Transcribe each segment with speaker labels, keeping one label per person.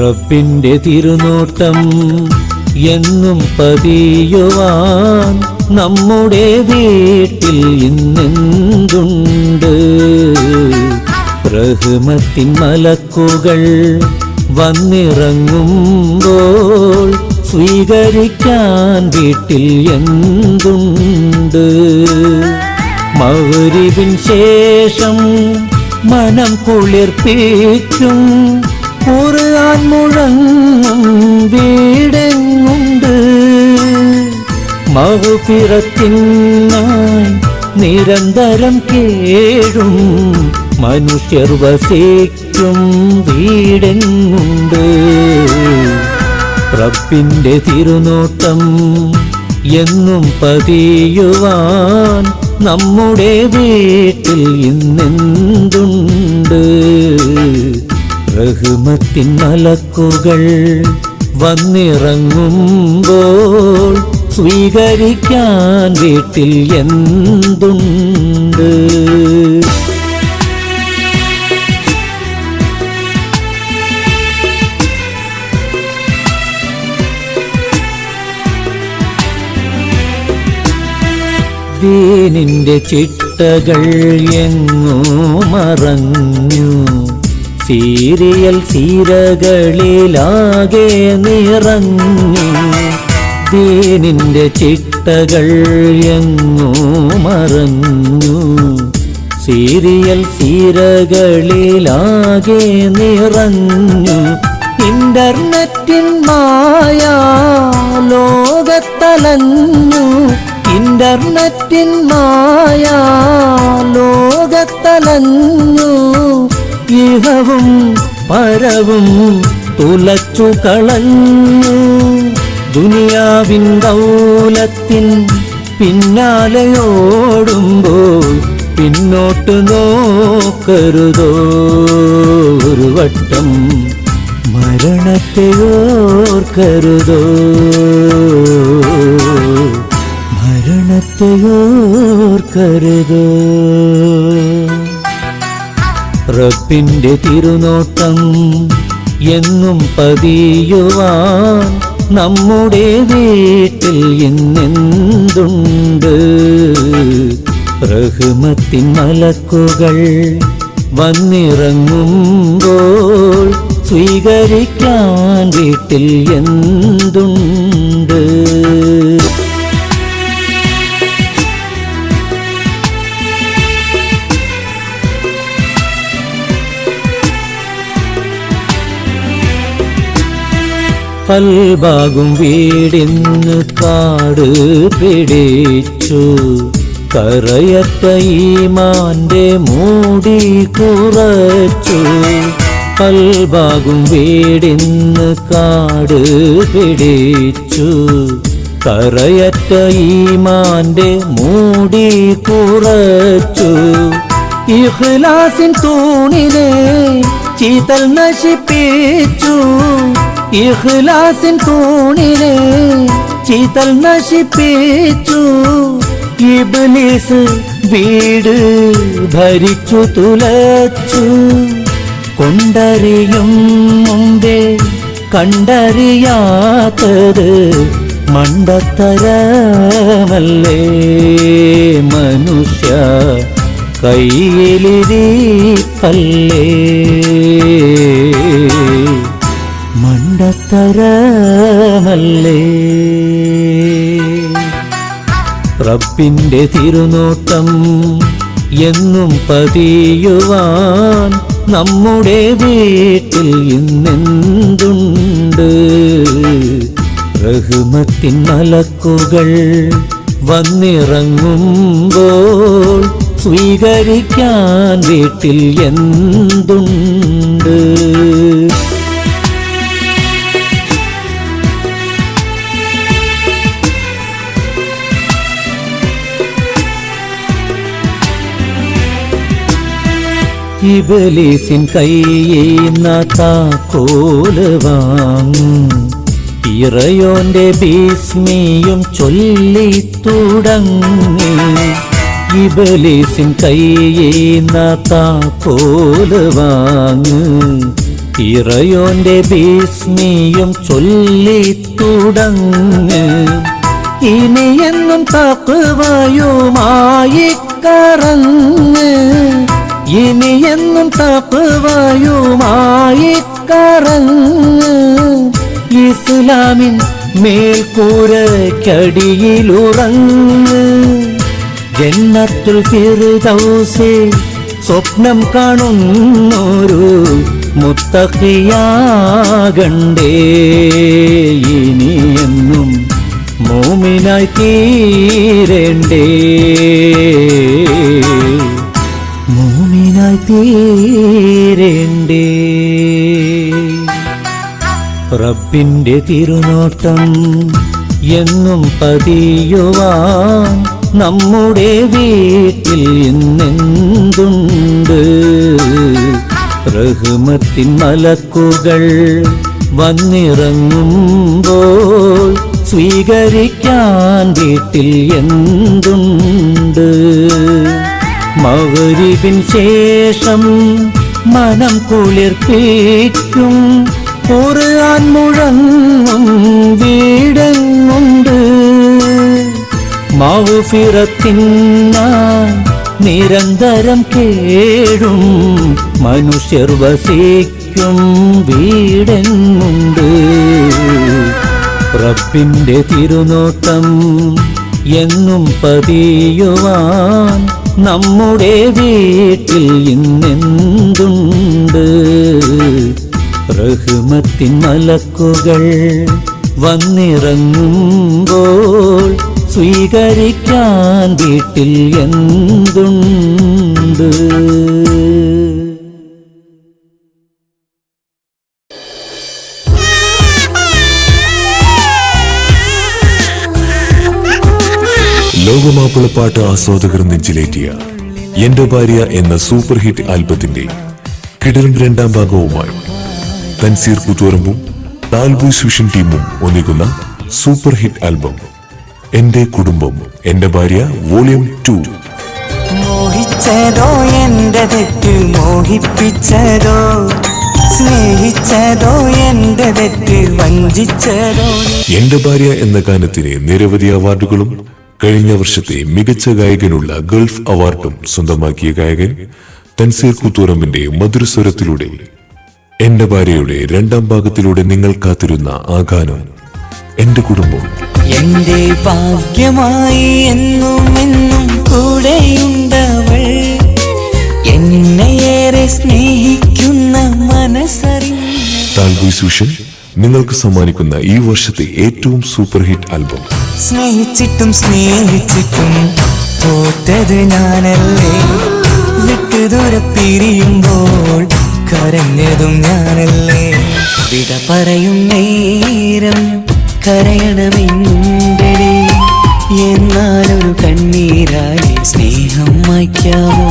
Speaker 1: റബ്ബിന്റെ തിരുനോട്ടം എന്നും പതിയുവാൻ നമ്മുടെ വീട്ടിൽ ഇന്നെന്തുണ്ട്? റഹ്മത്തിൻ മലക്കുകൾ വന്നിറങ്ങുമ്പോൾ സ്വീകരിക്കാൻ വീട്ടിൽ എന്തുണ്ട്? മൗരിവിൻ ശേഷം മനം കുളിർപ്പിക്കും ഖുർആൻ മുഴങ്ങും വീടെങ്ങുണ്ട്? മഹുപിറത്തിനായി നിരന്തരം കേഴും മനുഷ്യർ വസിക്കും വീടെങ്ങുണ്ട്? പ്രപ്പിന്റെ തിരുനോട്ടം എന്നും പതിയുവാൻ നമ്മുടെ വീട്ടിൽ ഇന്നെന്തുണ്ട്? റഹ്മത്തിൻ മലക്കുകൾ വന്നിറങ്ങുമ്പോൾ സ്വീകരിക്കാൻ വീട്ടിൽ എന്തുണ്ട്? ദീനിന്റെ ചിട്ടകൾ എങ്ങോ മറഞ്ഞു. സീരിയൽ സീരകളിലാകെ നിറഞ്ഞു. ദീനിന്റെ ചിട്ടകൾ എങ്ങോ മറഞ്ഞു. സീരിയൽ സീരകളിലാകെ നിറഞ്ഞു. ഇന്റർനെറ്റിൻ മായ ലോകത്തലഞ്ഞു. ഇന്റർനെറ്റിൻ മായ ലോകത്തലഞ്ഞു. ഇഹവും പരവും തുലച്ചു കളഞ്ഞു. ദുനിയാവിൻ ദൗലത്തിൻ പിന്നാലെയോടുമ്പോൾ പിന്നോട്ട് നോക്കരുതോ. ഒരു വട്ടം മരണത്തെ ഓർക്കരുതോ ഓർക്കരുതോ റബ്ബിന്റെ തിരുനോട്ടം എന്നും പതിയുവാൻ നമ്മുടെ വീട്ടിൽ ഇന്നെന്തുണ്ട്? റഹ്മത്തിൻ മലക്കുകൾ വന്നിറങ്ങുമ്പോൾ സ്വീകരിക്കാൻ വീട്ടിൽ എന്തുണ്ട്? കൽബാകും വീടിന്ന് കാട് പിടിച്ചു. കറയറ്റ ഈമാന്റെ മൂടി കുറച്ചു. പൽഭാഗം വീടിന്ന് കാട് പിടിച്ചു. കറയറ്റ ഈമാന്റെ മൂടി കുറച്ചു. ഇഹ്ലാസിൻ തൂണിനെ ചീതൽ നശിപ്പിച്ചു. ഇഖ്ലാസിൻ തൂണിനെ ചീതൽ നശിപ്പിച്ചു. ഇബ്ലീസ് വീട് ഭരിച്ചു തുലച്ചു. കൊണ്ടറിയും മുമ്പേ കണ്ടറിയാത്തത് മണ്ടത്തരമല്ലേ? മനുഷ്യ കയ്യിലിരിപ്പല്ലേ? മണ്ടത്തരമല്ലേ റബ്ബിന്റെ തിരുനോട്ടം എന്നും പതിയുവാൻ നമ്മുടെ വീട്ടിൽ ഇന്നെന്തുണ്ട്? റഹ്മത്തിൻ മലക്കുകൾ വന്നിറങ്ങുമ്പോൾ സ്വീകരിക്കാൻ വീട്ടിൽ എന്തുണ്ട്? ഇബലീസിൻ കയ്യുന്ന താക്കോൽ വാങ്ങും ഇറയോന്റെ ഭീസ്മിയും ചൊല്ലി തുടങ്ങി. ഇബലീസിൻ കയ്യുന്ന താക്കോൽ വാങ്ങ് ഇറയോന്റെ ഭീസ്മിയും ചൊല്ലി തുടങ്ങ്. ഇനിയെന്നും താക്കുവായുമായി കറങ്ങ്. ഇനിയെന്നും തപ്പുവയുമായി കറങ്ങ് ഇസ്ലാമിൻ മേൽക്കൂരക്കടിയിലുറങ്ങ്. ജന്നത്തുൽ ഫിർദൗസേ സ്വപ്നം കാണുന്നൊരു മുത്തഖിയാകണ്ടേ. ഇനിയെന്നും മോമിനായി തീരണ്ടേ. തീരണ്ടേ? റബ്ബിന്റെ തിരുനോട്ടം എന്നും പതിയുവാൻ നമ്മുടെ വീട്ടിൽ ഇന്നെന്തുണ്ട്? റഹ്മത്തിൻ മലക്കുകൾ വന്നിറങ്ങുമ്പോൾ സ്വീകരിക്കാൻ വീട്ടിൽ എന്തുണ്ട്? മകരിവിൻ ശേഷം മനം കുളിർപ്പിക്കും. ഖുർആൻ മുഴങ്ങും വീടെങ്ങുണ്ട്. മൗഫിറത്തിന്നാൻ നിരന്തരം കേടും മനുഷ്യർ വസിക്കും വീടെങ്ങുണ്ട്. റബ്ബിന്റെ തിരുനോട്ടം എന്നും പതിയുവാൻ നമ്മുടെ വീട്ടിൽ ഇന്നെന്തുണ്ട്? റഹ്മത്തിൻ മലക്കുകൾ വന്നിറങ്ങുമ്പോൾ സ്വീകരിക്കാൻ വീട്ടിൽ എന്തുണ്ട്?
Speaker 2: ലോകമാപ്പിളപ്പാട്ട് ആസ്വാദകർ നെഞ്ചിലേറ്റിയ എന്റെ ഭാര്യ എന്ന സൂപ്പർ ഹിറ്റ് ആൽബത്തിന്റെ കിടലും രണ്ടാം ഭാഗവുമായി തൻസീർ കൂത്തുപറമ്പും താൽബൂസ് വിഷൻ ടീമും ഒന്നിക്കുന്ന സൂപ്പർ ഹിറ്റ് ആൽബം എന്റെ കുടുംബം എന്റെ ഭാര്യ വോളിയം ടു
Speaker 3: മോഹിച്ചതോ എന്റെ തെറ്റ് മോഹിപ്പിച്ചതോ സ്നേഹിച്ചതോ എന്റെ തെറ്റ് വഞ്ചിച്ചതോ.
Speaker 2: എന്റെ ഭാര്യ എന്ന ഗാനത്തിന് നിരവധി അവാർഡുകളും കഴിഞ്ഞ വർഷത്തെ മികച്ച ഗായകനുള്ള ഗൾഫ് അവാർഡും സ്വന്തമാക്കിയ ഗായകൻ തൻസീർ കുത്തൂറമ്മിന്റെ മധുരസ്വരത്തിലൂടെ എന്റെ ഭാര്യയുടെ രണ്ടാം ഭാഗത്തിലൂടെ നിങ്ങൾ കാത്തിരുന്ന ആ ഗാനം എന്റെ കുടുംബം.
Speaker 3: എന്റെ ഭാഗ്യമായി എന്നും എന്നും കൂടെയുണ്ടവൾ. എന്നെയേറെ സ്നേഹിക്കുന്ന
Speaker 2: മനസ്സറി വിഷൻ നിങ്ങൾക്ക് സമ്മാനിക്കുന്ന ഈ വർഷത്തെ ഏറ്റവും സൂപ്പർ ഹിറ്റ് ആൽബം.
Speaker 3: സ്നേഹിച്ചിട്ടും സ്നേഹിച്ചിട്ടും തോറ്റത് ഞാനല്ലേ? വിട്ടു ദൂരെ പിരിയുമ്പോൾ കരഞ്ഞതും ഞാനല്ലേ? വിട പറയും നേരം കരയണമെന്നുണ്ടേ എന്നാലൊരു കണ്ണീരായി സ്നേഹം വയ്ക്കാമോ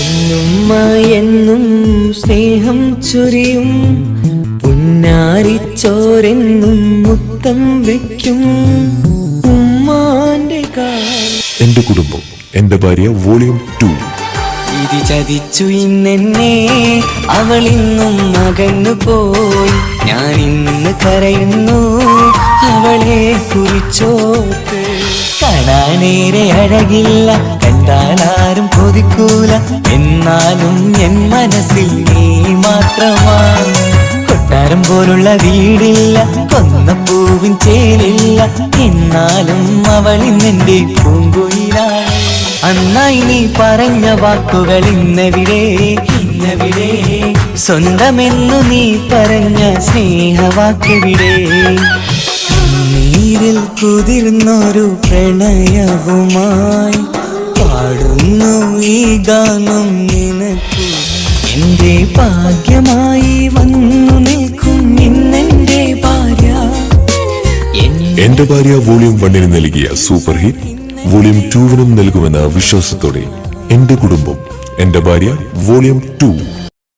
Speaker 3: ഒന്നുമ്മ എന്നും സ്നേഹം ചൊരിയും. പുന്നാരിച്ചോരെന്നും മുത്തം വെക്കും. ഉമ്മാന്റെ
Speaker 2: എന്റെ കുടുംബം എന്റെ ഭാര്യ വോളിയം ടു.
Speaker 3: ഇത് ചതിച്ചു ഇന്നെന്നെ അവൾ ഇന്നും അകന്നു പോയി. ഞാൻ ഇന്ന് കരയുന്നു അവളെ കുറിച്ചോത്ത് കാണാനേരെ അഴകില്ല കണ്ടാലാരും കൊതിക്കൂല. എന്നാലും എൻ മനസ്സിൽ നീ മാത്രമാണ്. കൊട്ടാരം പോലുള്ള വീടില്ല കൊന്നപ്പൂവിൻ ചേലില്ല എന്നാലും അവൾ ഇന്നെന്റെ പൂങ്കുയിലാണ് അന്നായി നീ പറഞ്ഞ വാക്കുകൾ ഇന്നെവിടെ ഇന്നെവിടെ. സ്വന്തമെന്നു നീ പറഞ്ഞ സ്നേഹവാക്കുവിടെ. നീരിൽ കുതിർന്നൊരു പ്രണയവുമായി പാടുന്നു ഈ ഗാനം നിനക്ക്. എന്റെ ഭാഗ്യമായി വന്നു എൻ-
Speaker 2: എന്റെ ഭാര്യ. വോളിയം വണ്ണിന് നൽകിയ സൂപ്പർ ഹിറ്റ് വോളിയം ടൂവിനും നൽകുമെന്ന വിശ്വാസത്തോടെ എന്റെ കുടുംബം എന്റെ ഭാര്യ വോളിയം ടു.